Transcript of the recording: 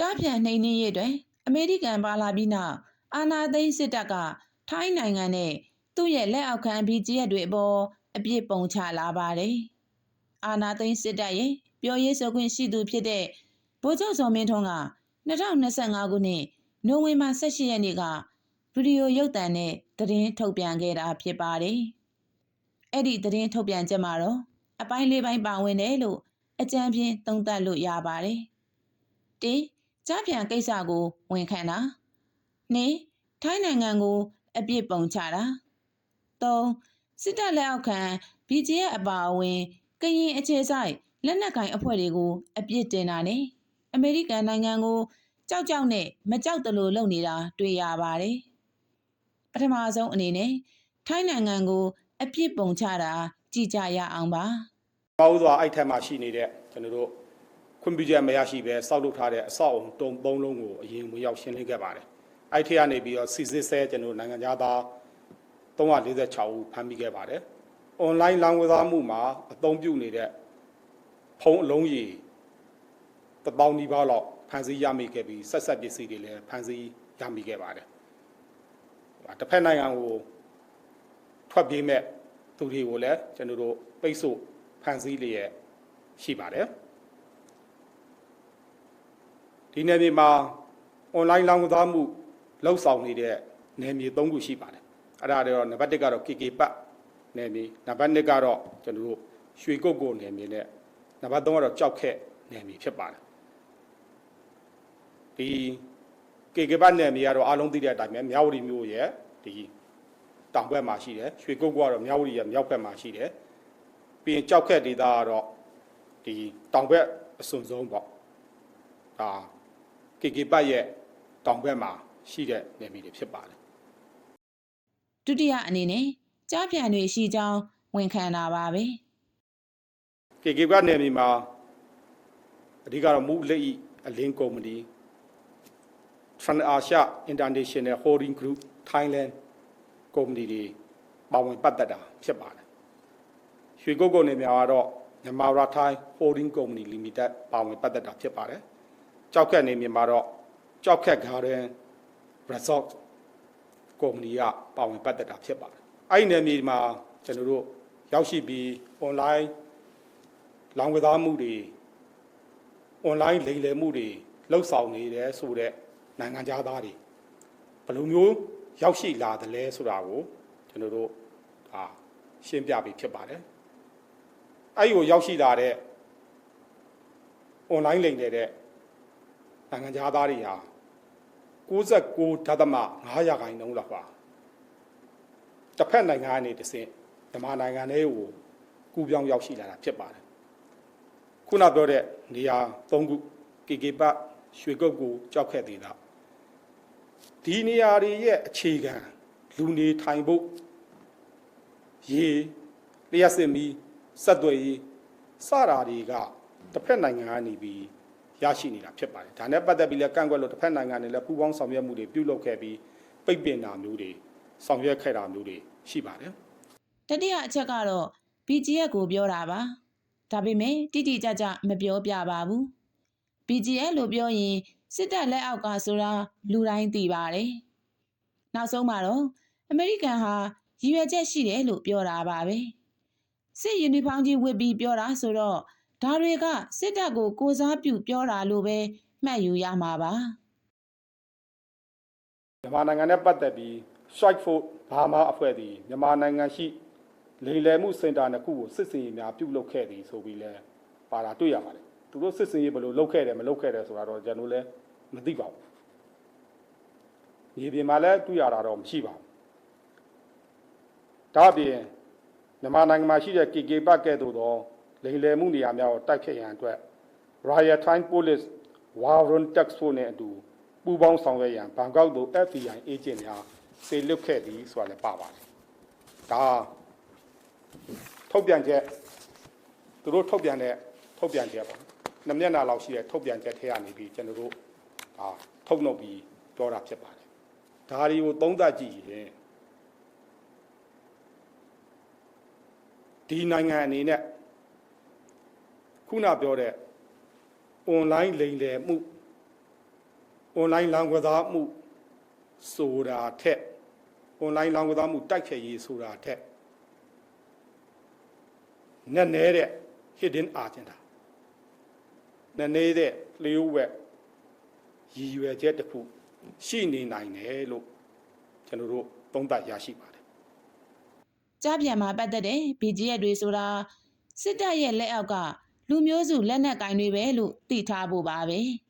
ကြားပြန်နှိမ်နင်းရေးတွင်အမေရိကန်ပါလာပြီးနောက်အာနာသိန်းစစ်တပ်ကထိုင်းနိုင်ငံနဲ့သူ့ရဲ့လက်အောက်ခံ BGF တွေအပေါ်အပြစ်ပုံချလာပါတယ်။အာနာသိန်းစစ်တပ်ရဲ့ပြောရေးဆိုခွင့်ရှိသူဖြစ်တဲ့ဗိုလ်ချုပ်စောမင်းထွန်းက2025ခုနှစ်နိုဝင်ဘာ18ရက်နေ့ကဗီဒီယိုရုပ်သံနဲ့သတင်းထုတ်ပြန်ခဲ့တာဖြစ်ပါတယ်။အဲ့ဒီသတင်းထုတ်ပြန်ချက်မှာတော့အပိုင်းလေးပိုင်းပါဝင်တယ်လို့အကြံဖြင့်သုံးသပ်လို့ရပါတယ်။၁ ကြားပြန်ကိစ္စကိုဝန်ခံတာ၂ထိုင်းနိုင်ငံကိုအပြစ်ပုံချတာ၃စစ်တပ်လက်အောက်ခံ BGF အပါအဝင်ကရင်အခြေဆိုင်လက်နက်ကင်အဖွဲ့တွေကိုအပြစ်တင်တာနဲ့အမေရိကန်နိုင်ငံကိုကြောက်ကြောက်နဲ့မကြောက်တလို့လုပ်နေတာတွေ့ရပါတယ်။ပထမဆုံးအနေနဲ့ထိုင်းနိုင်ငံကိုအပြစ်ပုံချတာကြည့်ကြရအောင်ပါ။မဟုတ်သောအဲ့ထက်မှရှိနေတဲ့ကျွန်တော်တို့ ခွင့်ပြုချက်မရရှိပဲစောက်လုပ်ထားတဲ့အဆောက်အုံတုံသုံးလုံးကိုအရင်ဝင်ရောက်ရှင်းလင်းခဲ့ပါတယ်။အဲ့ထက်ကနေပြီးတော့စီစစ်ဆဲကျွန်တော်တို့နိုင်ငံသား346ဦးဖမ်းမိခဲ့ပါတယ်။ online လောင်းဝသားမှုမှာအသုံးပြုနေတဲ့ဖုံးအလုံးကြီးတပေါင်းနီးပါးလောက်ဖမ်းဆီးရမိခဲ့ပြီးဆက်ဆက်ပစ္စည်းတွေလည်းဖမ်းဆီးရမိခဲ့ပါတယ်။တစ်ဖက်နိုင်ငံကိုထွက်ပြေးမဲ့သူတွေကိုလည်းကျွန်တော်တို့ပိတ်ဆို့ဖန်ဆီးလျက်ရှိပါတယ် ဒီနယ်မြေမှာ online လောင်းကစားမှုလှုပ်ဆောင်နေတဲ့နယ်မြေ၃ခုရှိပါတယ်အဲ့ဒါတွေတော့နံပါတ်1ကတော့ KK ပတ်နယ်မြေနံပါတ်2ကတော့ကျွန်တော်တို့ရွှေကုတ်ကိုနယ်မြေနဲ့နံပါတ်3ကတော့ကြောက်ခက်နယ်မြေဖြစ်ပါတယ်ဒီ KK ပတ်နယ်မြေကတော့အားလုံးသိတဲ့အတိုင်းပဲမြောက်ဝတီမြို့ရဲ့ဒီတောင်ဘက်မှာရှိတယ်ရွှေကုတ်ကတော့မြောက်ဝတီရဲ့မြောက်ဘက်မှာရှိတယ်ပြီးရင်ကြောက်ခက်ဒေသကတော့ဒီတောင်ဘက်အစွန်ဆုံးပေါ့ဒါ KK ပတ်ရဲ့တောင်ဘက်မှာရှိတဲ့နယ်မြေတွေဖြစ်ပါတယ်ဒုတိယအနေနဲ့ကြားပြန်တွေရှိကြောင်းဝန်ခံတာပါပဲ KK ပတ်နယ်မြေမှာအဓိကတော့မူလက်ဤအလင်းကုမ္ပဏီ Trans Asia International Holding Group Thailand ကုမ္ပဏီတွေပါဝင်ပတ်သက်တာဖြစ်ပါတယ်ရွှေကုတ်ကုတ်နယ်မြေကတော့မြန်မာရာထိုင်း Holding Company Limited ပါဝင်ပတ်သက်တာဖြစ်ပါတယ် ကြောက်ခက်နယ်မြေမှာတော့ကြောက်ခက် Garden Resort ကုမ္ပဏီကပါဝင်ပတ်သက်တာဖြစ်ပါတယ်အဲ့ဒီနယ်မြေမှာကျွန်တော်တို့ရောက်ရှိပြီး online လောင်ကစားမှုတွေ online လိမ်လည်မှုတွေလှုပ်ဆောင်နေတယ်ဆိုတော့နိုင်ငံသားတွေဘယ်လိုမျိုးရောက်ရှိလာတယ်လဲဆိုတာကိုကျွန်တော်တို့ဒါရှင်းပြပြီးဖြစ်ပါတယ်အဲ့ဒီကိုရောက်ရှိလာတဲ့ online လိမ်နေတဲ့ နိုင်ငံသားတွေဟာ69ဓာတ်မ900ခိုင်နှုန်းလောက်ပါတစ်ဖက်နိုင်ငံကနေတဆင့်မြန်မာနိုင်ငံလေးကိုကူးပြောင်းရောက်ရှိလာတာဖြစ်ပါတယ်ခုနပြောတဲ့နေရာ၃ခု KK ပတ်ရွှေကုတ်ကိုကြောက်ခဲ့သေးတာဒီနေရာတွေရဲ့အခြေခံလူနေထိုင်ဖို့ရေလျှက်စစ်မီဆက်သွယ်ရေးစတာတွေကတစ်ဖက်နိုင်ငံကနေပြီး ရရှိနေတာဖြစ်ပါတယ်ဒါနဲ့ပတ်သက်ပြီးလည်းကန့်ကွက်လို့တစ်ဖက်နိုင်ငံနဲ့လည်းပူးပေါင်းဆောင်ရွက်မှုတွေပြုလုပ်ခဲ့ပြီးပိတ်ပင်တာမျိုးတွေဆောင်ရွက်ခဲ့တာမျိုးတွေရှိပါတယ်တတိယအချက်ကတော့ BGF ကိုပြောတာပါဒါပေမဲ့တိတိကျကျမပြောပြပါဘူး BGF လို့ပြောရင်စစ်တပ်လက်အောက်ကဆိုတာလူတိုင်းသိပါတယ်နောက်ဆုံးမှာတော့အမေရိကန်ဟာရည်ရွယ်ချက်ရှိတယ်လို့ပြောတာပါပဲစစ်ယူနီဖောင်းကြီးဝတ်ပြီးပြောတာဆိုတော့ ဒါတွေကစစ်တပ်ကိုကိုစားပြုပြောတာလို့ပဲမှတ်ယူရမှာပါမြန်မာနိုင်ငံနဲ့ပတ်သက်ပြီး Strike Force ဘာမှအဖွဲ့သည်မြန်မာနိုင်ငံရှိလိမ်လည်မှုစင်တာနှစ်ခုကိုစစ်စင်ရေးများပြုလုပ်ခဲ့သည်ဆိုပြီးလဲပါတာတွေ့ရပါတယ်သူတို့စစ်စင်ရေးဘယ်လိုလုပ်ခဲ့တယ်မလုပ်ခဲ့တယ်ဆိုတာတော့ကျွန်တော်လည်းမသိပါဘူးမြေပြင်မှာလည်းတွေ့ရတာတော့မရှိပါဘူးဒါအပြင်မြန်မာနိုင်ငံမှာရှိတဲ့ KK ပတ်ကဲ့သို့သော လိမ်လည်မှုနေရာများကိုတိုက်ဖျက်ရန်အတွက် Royal Thai Police War Room Task Force နဲ့အတူပူးပေါင်းဆောင်ရွက်ရန်ဘန်ကောက်သို့ FBI agent များစေလွတ်ခဲ့သည်ဆိုတာလည်းပါပါတယ်။ဒါထုတ်ပြန်ချက်သူတို့ထုတ်ပြန်တဲ့ထုတ်ပြန်ချက်ပေါ့။နှစ်မျက်နှာလောက်ရှိတဲ့ထုတ်ပြန်ချက်ထဲကနေပြီးကျွန်တော်တို့ဒါထုတ်နှုတ်ပြီးပြောတာဖြစ်ပါတယ်။ဒါတွေကိုသုံးသပ်ကြည့်ရင်ဒီနိုင်ငံအနေနဲ့ ခုနပြောတဲ့ online လိမ်လည်မှု online လောင်းကစားမှုဆိုတာထက် online လောင်းကစားမှုတိုက်ဖျက်ရေးဆိုတာထက်နက်နေတဲ့ hidden agenda နက်နေတဲ့လျှို့ဝှက်ရည်ရွယ်ချက်တစ်ခုရှိနေနိုင်တယ်လို့ကျွန်တော်တို့သုံးသပ်ရရှိပါတယ်ကြားပြန်မှာပတ်သက်တဲ့ BGF တွေဆိုတာစစ်တပ်ရဲ့လက်အောက်က လူမျိုးစုလက်နက်ကင်တွေပဲလို့သိထားဖို့ပါပဲ။